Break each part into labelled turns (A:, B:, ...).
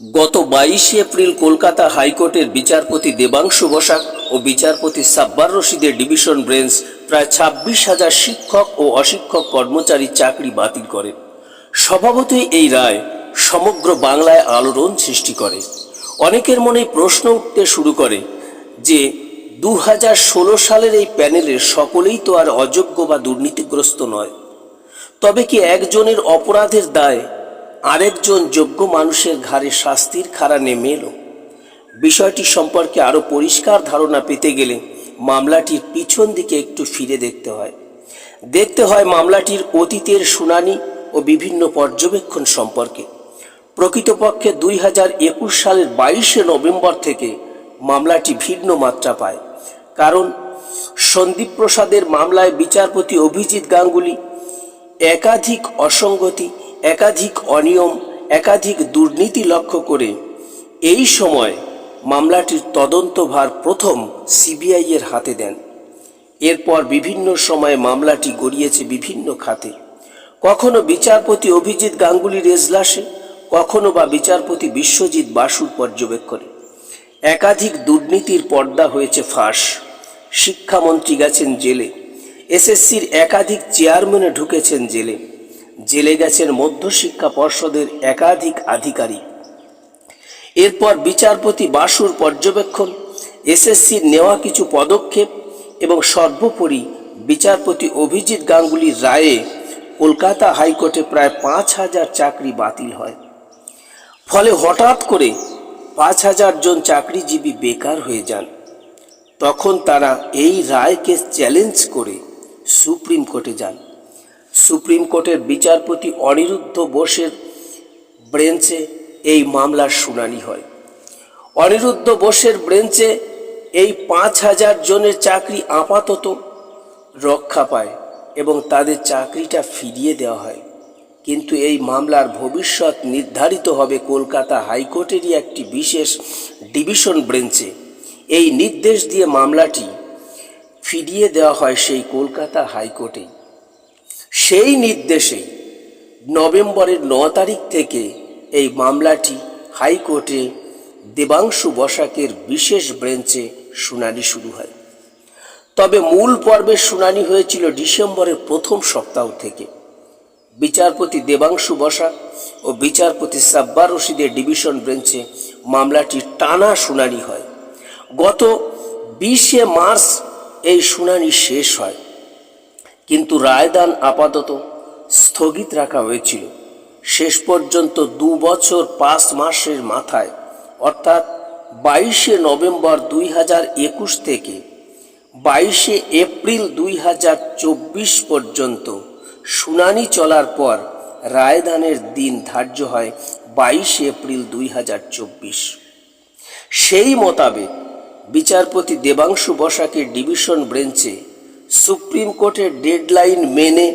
A: গত বাইশে এপ্রিল কলকাতা হাইকোর্টের বিচারপতি দেবাংশু বসাক ও বিচারপতি সাব্বার রশিদের ডিভিশন বেঞ্চ প্রায় ছাব্বিশ হাজার শিক্ষক ও অশিক্ষক কর্মচারীর চাকরি বাতিল করে। স্বভাবতই এই রায় সমগ্র বাংলায় আলোড়ন সৃষ্টি করে। অনেকের মনে প্রশ্ন উঠতে শুরু করে যে দু হাজার ষোলো সালের এই প্যানেলের সকলেই তো আর অযোগ্য বা দুর্নীতিগ্রস্ত নয়। তবে কি একজনের অপরাধের দায় আরেকজন যোগ্য মানুষের ঘাড়ে শাস্তির খাড়া নেমে এলো। বিষয়টি সম্পর্কে আরও পরিষ্কার ধারণা পেতে গেলে মামলাটির পিছন দিকে একটু ফিরে দেখতে হয়। দেখতে হয় মামলাটির অতীতের শুনানি ও বিভিন্ন পর্যবেক্ষণ সম্পর্কে। প্রকৃতপক্ষে দুই হাজার একুশ সালের বাইশে নভেম্বর থেকে মামলাটি ভিন্ন মাত্রা পায়। কারণ সন্দীপ প্রসাদের মামলায় বিচারপতি অভিজিৎ গাঙ্গুলি, একাধিক অসঙ্গতি একাধিক অনিয়ম, একাধিক দুর্নীতি লক্ষ্য করে। এই সময় মামলাটির তদন্তভার প্রথম সিবিআই এর হাতে দেন। এরপর বিভিন্ন সময়ে মামলাটি গড়িয়েছে বিভিন্ন খাতে। কখনো বিচারপতি অভিজিৎ গাঙ্গুলির এজলাসে, কখনো বা বিচারপতি বিশ্বজিৎ বাসুর পর্যবেক্ষণে। একাধিক দুর্নীতির পর্দা হয়েছে ফাঁস। শিক্ষামন্ত্রী গেছেন জেলে। এসএসসির একাধিক চেয়ারম্যানে ঢুকেছেন জেলে। জেলে গেছেন মধ্যশিক্ষা পর্ষদের একাধিক আধিকারিক। এরপর বিচারপতি বাসুর পর্যবেক্ষণ এসএসসির নেওয়া কিছু পদক্ষেপ এবং সর্বোপরি বিচারপতি অভিজিৎ গাঙ্গুলির রায়ে কলকাতা হাইকোর্টে প্রায় পাঁচ হাজার চাকরি বাতিল হয়। ফলে হঠাৎ করে পাঁচ হাজার জন চাকরিজীবী বেকার হয়ে যান। তখন তারা এই রায়কে চ্যালেঞ্জ করে সুপ্রিম কোর্টে যান। সুপ্রিম কোর্টের বিচারপতি অনিরুদ্ধ বোসের ব্রেঞ্চে এই মামলার শুনানি হয়। অনিরুদ্ধ বোসের ব্রেঞ্চে এই পাঁচ হাজার জনের চাকরি আপাতত রক্ষা পায় এবং তাদের চাকরিটা ফিরিয়ে দেওয়া হয়। কিন্তু এই মামলার ভবিষ্যৎ নির্ধারিত হবে কলকাতা হাইকোর্টেরই একটি বিশেষ ডিভিশন ব্রেঞ্চে। এই নির্দেশ দিয়ে মামলাটি ফিরিয়ে দেওয়া হয় সেই কলকাতা হাইকোর্টেই। সেই নির্দেশে নভেম্বরের ন তারিখ থেকে এই মামলাটি হাইকোর্টে দেবাংশু বসাকের বিশেষ ব্রেঞ্চে শুনানি শুরু হয়। তবে মূল পর্বের শুনানি হয়েছিল ডিসেম্বরের প্রথম সপ্তাহ থেকে। বিচারপতি দেবাংশু বসাক ও বিচারপতি সাব্বার রশিদের ডিভিশন বেঞ্চে মামলাটি টানা শুনানি হয়। গত বিশে মার্চ এই শুনানি শেষ হয়। কিন্তু রায়দান আপাতত স্থগিত রাখা হয়েছিল। শেষ পর্যন্ত দু বছর পাঁচ মাসের মাথায়, অর্থাৎ বাইশে নভেম্বর দুই হাজার একুশ থেকে বাইশে এপ্রিল দুই হাজার চব্বিশ পর্যন্ত শুনানি চলার পর রায়দানের দিন ধার্য হয় বাইশে এপ্রিল দুই হাজার চব্বিশ। সেই মোতাবেক বিচারপতি দেবাংশু বসাকের ডিভিশন বেঞ্চে সুপ্রিম কোর্টের ডেডলাইন মেনে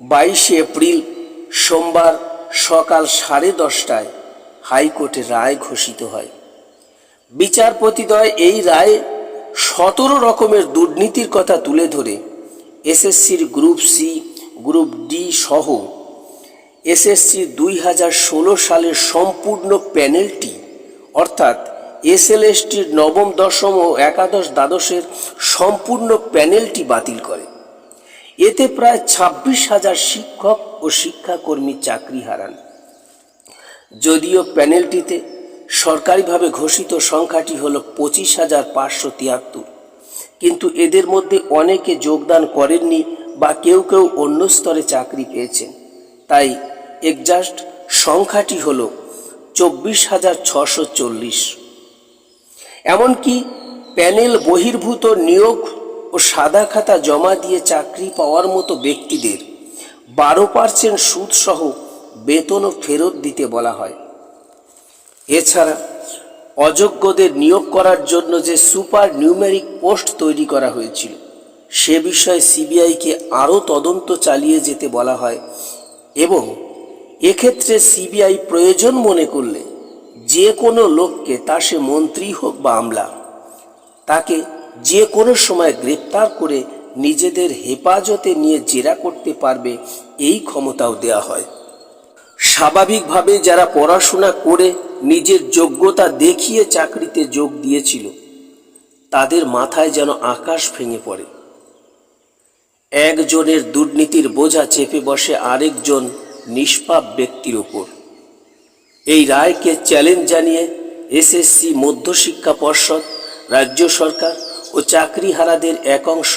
A: বাইশে এপ্রিল সোমবার সকাল সাড়ে দশটায় হাইকোর্টে রায় ঘোষিত হয়। বিচারপতিদ্বয় এই রায়ে সতেরো রকমের দুর্নীতির কথা তুলে ধরে এসএসসির গ্রুপ সি, গ্রুপ ডি সহ এসএসসি দুই হাজার ষোলো সালের সম্পূর্ণ প্যানেলটি, অর্থাৎ এসএলএসটির নবম, দশম ও একাদশ দ্বাদশের সম্পূর্ণ প্যানেলটি বাতিল করে। এতে প্রায় ছাব্বিশ হাজার শিক্ষক ও শিক্ষাকর্মী চাকরি হারান। যদিও প্যানেলটিতে সরকারিভাবে ঘোষিত সংখ্যাটি হল পঁচিশ হাজার পাঁচশো তিয়াত্তর, কিন্তু এদের মধ্যে অনেকে যোগদান করেননি বা কেউ কেউ অন্য স্তরে চাকরি পেয়েছেন। তাই একজাস্ট সংখ্যাটি হল চব্বিশ হাজার ছশো চল্লিশ। এমনকি প্যানেল বহির্ভূত নিয়োগ ও সাদা খাতা জমা দিয়ে চাকরি পাওয়ার মতো ব্যক্তিদের বারো পার্সেন্ট সুদসহ বেতনও ফেরত দিতে বলা হয়। এছাড়া অযোগ্যদের নিয়োগ করার জন্য যে সুপার নিউমেরিক পোস্ট তৈরি করা হয়েছিল, সে বিষয়ে সিবিআইকে আরও তদন্ত চালিয়ে যেতে বলা হয় এবং এক্ষেত্রে সিবিআই প্রয়োজন মনে করলে যে কোনো লোককে তা সে মন্ত্রী হোক বা আমলা, তাকে যে কোনো সময় গ্রেপ্তার করে নিজেদের হেফাজতে নিয়ে জেরা করতে পারবে এই ক্ষমতাও দেওয়া হয়। স্বাভাবিকভাবে যারা পড়াশোনা করে নিজের যোগ্যতা দেখিয়ে চাকরিতে যোগ দিয়েছিল, তাদের মাথায় যেন আকাশ ভেঙে পড়ে। একজনের দুর্নীতির বোঝা চেপে বসে আরেকজন নিষ্পাপ ব্যক্তির ওপর এই রায়কে চ্যালেঞ্জ জানিয়ে এসএসসি মধ্যশিক্ষা পর্ষদ, রাজ্য সরকার ও চাকরিহারাদের এক অংশ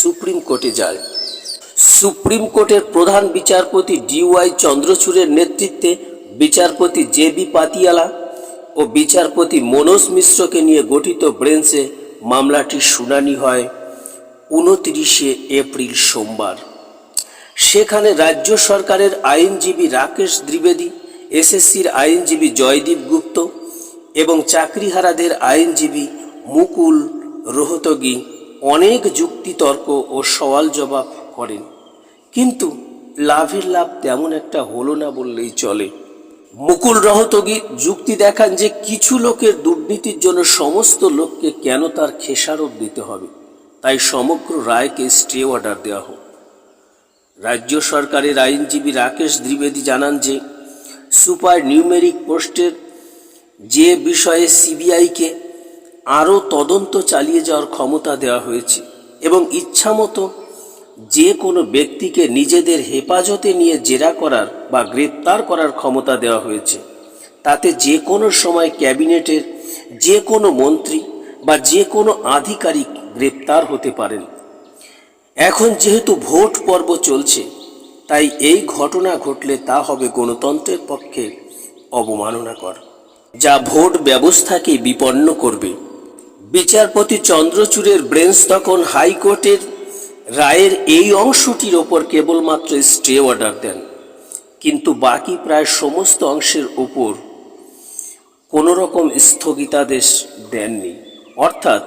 A: সুপ্রিম কোর্টে যায়। সুপ্রিম কোর্টের প্রধান বিচারপতি ডিওয়াই চন্দ্রচূড়ের নেতৃত্বে বিচারপতি জে বি পাতিয়ালা ও বিচারপতি মনোজ মিশ্রকে নিয়ে গঠিত ব্রেঞ্চে মামলাটির শুনানি হয় উনতিরিশে এপ্রিল সোমবার। সেখানে রাজ্য সরকারের আইনজীবী রাকেশ দ্বিবেদী এসএসসির আইনজীবী জয়দীপ গুপ্ত এবং চাকরিহারাদের আইনজীবী মুকুল রোহতগি অনেক যুক্তিতর্ক ও সওয়াল জবাব করেন। কিন্তু লাভের লাভ তেমন একটা হলো না বললেই চলে। মুকুল রহতগি যুক্তি দেখান যে কিছু লোকের দুর্নীতির জন্য সমস্ত লোককে কেন তার খেসারত দিতে হবে। তাই সমগ্র রায়কে স্টে অর্ডার দেওয়া হোক। রাজ্য সরকারের আইনজীবী রাকেশ দ্বিবেদী জানান যে সুপার নিউমেরিক পোস্টের যে বিষয়ে সিবিআইকে আরও তদন্ত চালিয়ে যাওয়ার ক্ষমতা দেওয়া হয়েছে এবং ইচ্ছামতো যে কোনো ব্যক্তিকে নিজেদের হেফাজতে নিয়ে জেরা করার বা গ্রেপ্তার করার ক্ষমতা দেওয়া হয়েছে। তাতে যে কোনো সময় ক্যাবিনেটের যে কোনো মন্ত্রী বা যে কোনো আধিকারিক গ্রেপ্তার হতে পারেন। এখন যেহেতু ভোট পর্ব চলছে তাই এই ঘটনা ঘটলে তা হবে গণতন্ত্রের পক্ষে অবমাননাকর। যা ভোট ব্যবস্থাকে বিপন্ন করবে। বিচারপতি চন্দ্রচূড়ের ব্রেঞ্চ তখন হাইকোর্টের রায়ের এই অংশটির ওপর কেবলমাত্র স্টে অর্ডার দেন। কিন্তু বাকি প্রায় সমস্ত অংশের ওপর কোনো রকম স্থগিতাদেশ দেননি। অর্থাৎ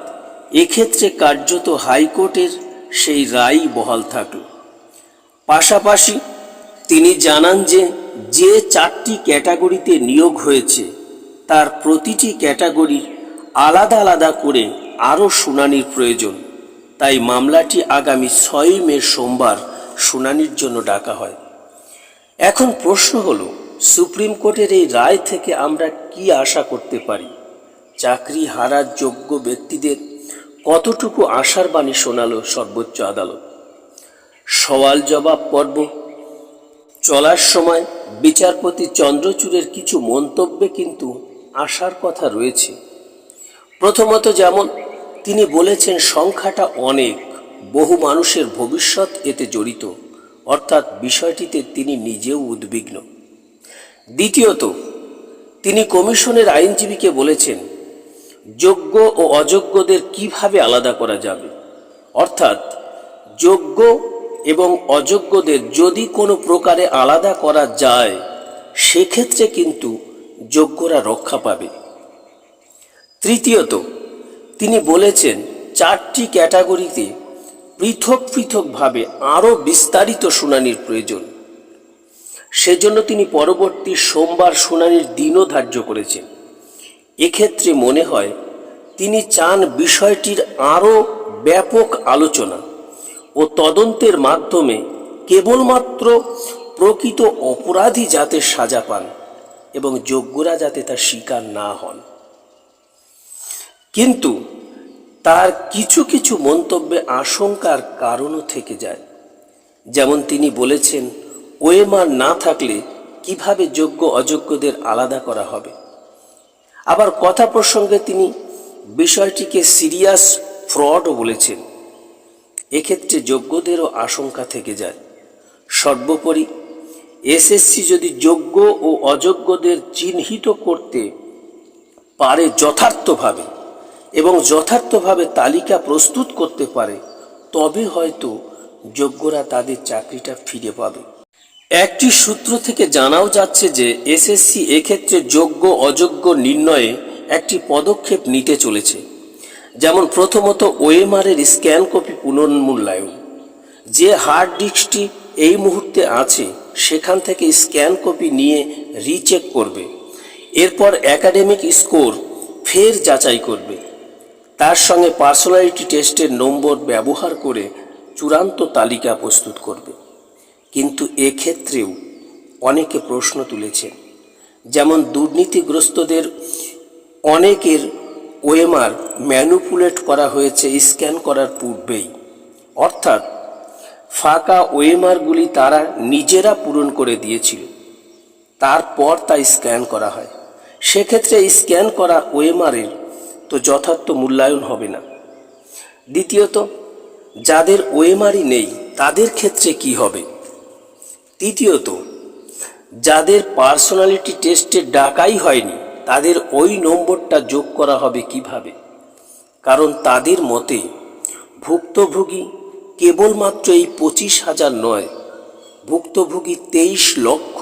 A: এক্ষেত্রে কার্যত হাইকোর্টের সেই রায় বহাল থাকল। পাশাপাশি তিনি জানান যে যে চারটি ক্যাটাগরিতে নিয়োগ হয়েছে, তার প্রতিটি ক্যাটাগরির আলাদা আলাদা করে আরও শুনানির প্রয়োজন। তাই মামলাটি আগামী ছয়ই মে সোমবার শুনানির জন্য ডাকা হয়। এখন প্রশ্ন হল, সুপ্রিম কোর্টের এই রায় থেকে আমরা কি আশা করতে পারি? চাকরি হারার যোগ্য ব্যক্তিদের কতটুকু আশার বাণী শোনালো সর্বোচ্চ আদালত? সওয়াল জবাব পর্ব। চলার সময় বিচারপতি চন্দ্রচূড়ের কিছু মন্তব্যে কিন্তু আশার কথা রয়েছে। প্রথমত যেমন, তিনি বলেছেন সংখ্যাটা অনেক, বহু মানুষের ভবিষ্যৎ এতে জড়িত, অর্থাৎ বিষয়টিতে তিনি নিজেও উদ্বিগ্ন। দ্বিতীয়ত, তিনি কমিশনের আইনজীবীকে বলেছেন, যোগ্য ও অযোগ্যদের কীভাবে আলাদা করা যাবে? অর্থাৎ, যোগ্য এবং অযোগ্যদের যদি কোনো প্রকারে আলাদা করা যায়, সেক্ষেত্রে কিন্তু যোগ্যরা রক্ষা পাবে। তৃতীয়ত, তিনি বলেছেন, চারটি ক্যাটাগরিতে পৃথক পৃথকভাবে আরও বিস্তারিত শুনানির প্রয়োজন। সেজন্য তিনি পরবর্তী সোমবার শুনানির দিনও ধার্য করেছেন। এক্ষেত্রে মনে হয়, তিনি চান বিষয়টির আরও ব্যাপক আলোচনা। ও তদন্তের মাধ্যমে কেবলমাত্র প্রকৃত অপরাধী যাতে সাজা পান এবং যোগ্যরা যাতে তার শিকার না হন। কিন্তু তার কিছু কিছু মন্তব্যে আশঙ্কার কারণও থেকে যায়। যেমন তিনি বলেছেন, ওয়েমার না থাকলে কীভাবে যোগ্য অযোগ্যদের আলাদা করা হবে? আবার কথা প্রসঙ্গে তিনি বিষয়টিকে সিরিয়াস ফ্রডও বলেছেন। এক্ষেত্রে যোগ্যদেরও আশঙ্কা থেকে যায়। সর্বোপরি, এসএসসি যদি যোগ্য ও অযোগ্যদের চিহ্নিত করতে পারে যথার্থভাবে এবং যথার্থভাবে তালিকা প্রস্তুত করতে পারে, তবে হয়তো যোগ্যরা তাদের চাকরিটা ফিরে পাবে। একটি সূত্র থেকে জানাও যাচ্ছে যে, এসএসসি এক্ষেত্রে যোগ্য অযোগ্য নির্ণয়ে একটি পদক্ষেপ নিতে চলেছে। যেমন প্রথমত ওএমআরের স্ক্যান কপি পুনর্মূল্যায়ন। যে হার্ড ডিস্কটি এই মুহূর্তে আছে, সেখান থেকে স্ক্যান কপি নিয়ে রিচেক করবে। এরপর একাডেমিক স্কোর ফের যাচাই করবে। তার সঙ্গে পার্সোনালিটি টেস্টের নম্বর ব্যবহার করে চূড়ান্ত তালিকা প্রস্তুত করবে। কিন্তু এক্ষেত্রেও অনেকে প্রশ্ন তুলেছেন, যেমন দুর্নীতিগ্রস্তদের অনেকের ওএমআর ম্যানুপুলেট করা হয়েছে স্ক্যান করার পূর্বেই। অর্থাৎ, ফাঁকা ওএমআরগুলি তারা নিজেরা পূরণ করে দিয়েছিল। তারপর তা স্ক্যান করা হয়। সেক্ষেত্রে স্ক্যান করা ওএমআরের তো যথার্থ মূল্যায়ন হবে না। দ্বিতীয়ত, যাদের ওএমআরই নেই, তাদের ক্ষেত্রে কি হবে? তৃতীয়ত, যাদের পার্সোনালিটি টেস্টে ডাকাই হয়নি তাদের ওই নম্বরটা যোগ করা হবে কীভাবে? কারণ তাদের মতে, ভুক্তভোগী কেবলমাত্র এই পঁচিশ হাজার নয়, ভুক্তভোগী তেইশ লক্ষ,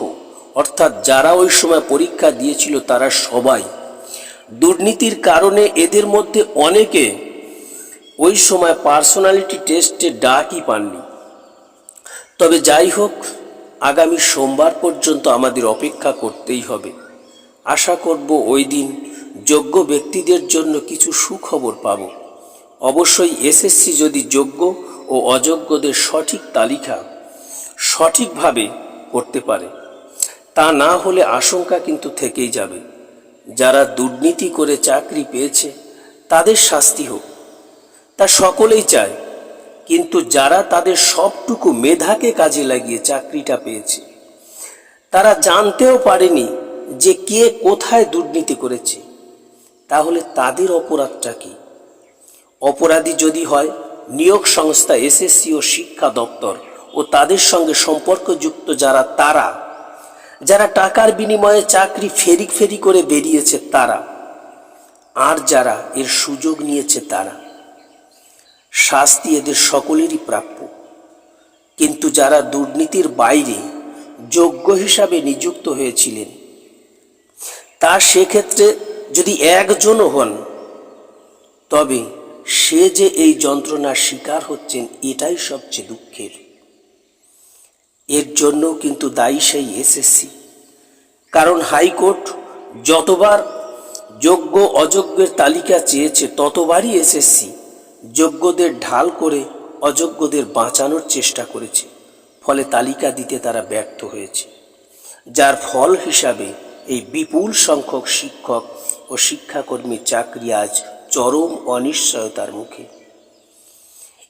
A: অর্থাৎ যারা ওই সময় পরীক্ষা দিয়েছিল তারা সবাই। দুর্নীতির কারণে এদের মধ্যে অনেকে ওই সময় পার্সোনালিটি টেস্টে ডাকই পাননি। তবে যাই হোক, আগামী সোমবার পর্যন্ত আমাদের অপেক্ষা করতেই হবে। আশা করব ওই দিন যোগ্য ব্যক্তিদের জন্য কিছু সুখবর পাব। অবশ্যই এসএসসি যদি যোগ্য ও অযোগ্যদের সঠিক তালিকা সঠিকভাবে করতে পারে। তা না হলে আশঙ্কা কিন্তু থেকেই যাবে। যারা দুর্নীতি করে চাকরি পেয়েছে, তাদের শাস্তি হোক। তা সকলেই চায়, কিন্তু যারা তাদের সবটুকু মেধাকে কাজে লাগিয়ে চাকরিটা পেয়েছে, তারা জানতেও পারেনি যে কে কোথায় দুর্নীতি করেছে, তাহলে তাদের অপরাধটা কি? অপরাধী যদি হয়, নিয়োগ সংস্থা এসএসসি ও শিক্ষা দপ্তর ও তাদের সঙ্গে সম্পর্কযুক্ত যারা তারা, যারা টাকার বিনিময়ে চাকরি ফেরি ফেরি করে বেরিয়েছে তারা, আর যারা এর সুযোগ নিয়েছে তারা। শাস্তি এদের সকলেরই প্রাপ্য। কিন্তু যারা দুর্নীতির বাইরে যোগ্য হিসাবে নিযুক্ত হয়েছিলেন তা সেক্ষেত্রে যদি একজনও হন, তবে সে যে এই যন্ত্রণার শিকার হচ্ছেন, এটাই সবচেয়ে দুঃখের। এর জন্য কিন্তু দায়ী সেই এসএসসি। কারণ হাইকোর্ট যতবার যোগ্য অযোগ্যের তালিকা চেয়েছে, ততবারই এসএসসি যোগ্যদের ঢাল করে অযোগ্যদের বাঁচানোর চেষ্টা করেছে। ফলে তালিকা দিতে তারা ব্যর্থ হয়েছে। যার ফল হিসাবে এই বিপুল সংখ্যক শিক্ষক ও শিক্ষাকর্মীর চাকরি আজ চরম অনিশ্চয়তার মুখে।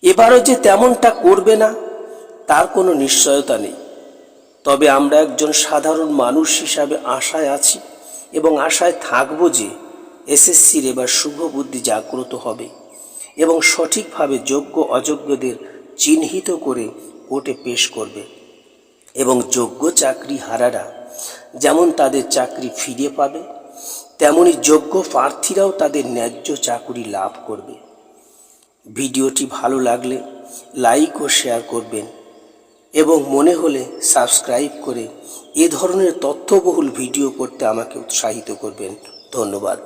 A: এবারও যে তেমনটা করবে না, তার কোনো নিশ্চয়তা নেই। তবে আমরা একজন সাধারণ মানুষ হিসাবে আশায় আছি এবং আশায় থাকব যে এসএসসির এবার শুভ বুদ্ধি জাগ্রত হবে এবং সঠিকভাবে যোগ্য অযোগ্যদের চিহ্নিত করে কোর্টে পেশ করবে এবং যোগ্য চাকরি হারারা যেমন তাদের চাকরি ফিরে পাবে, তেমনি যোগ্য প্রার্থীরাও তাদের ন্যায্য চাকরি লাভ করবে। ভিডিওটি ভালো লাগলে লাইক ও শেয়ার করবেন এবং মনে হলে সাবস্ক্রাইব করে এ ধরনের তথ্যবহুল ভিডিও করতে আমাকে উৎসাহিত করবেন। ধন্যবাদ।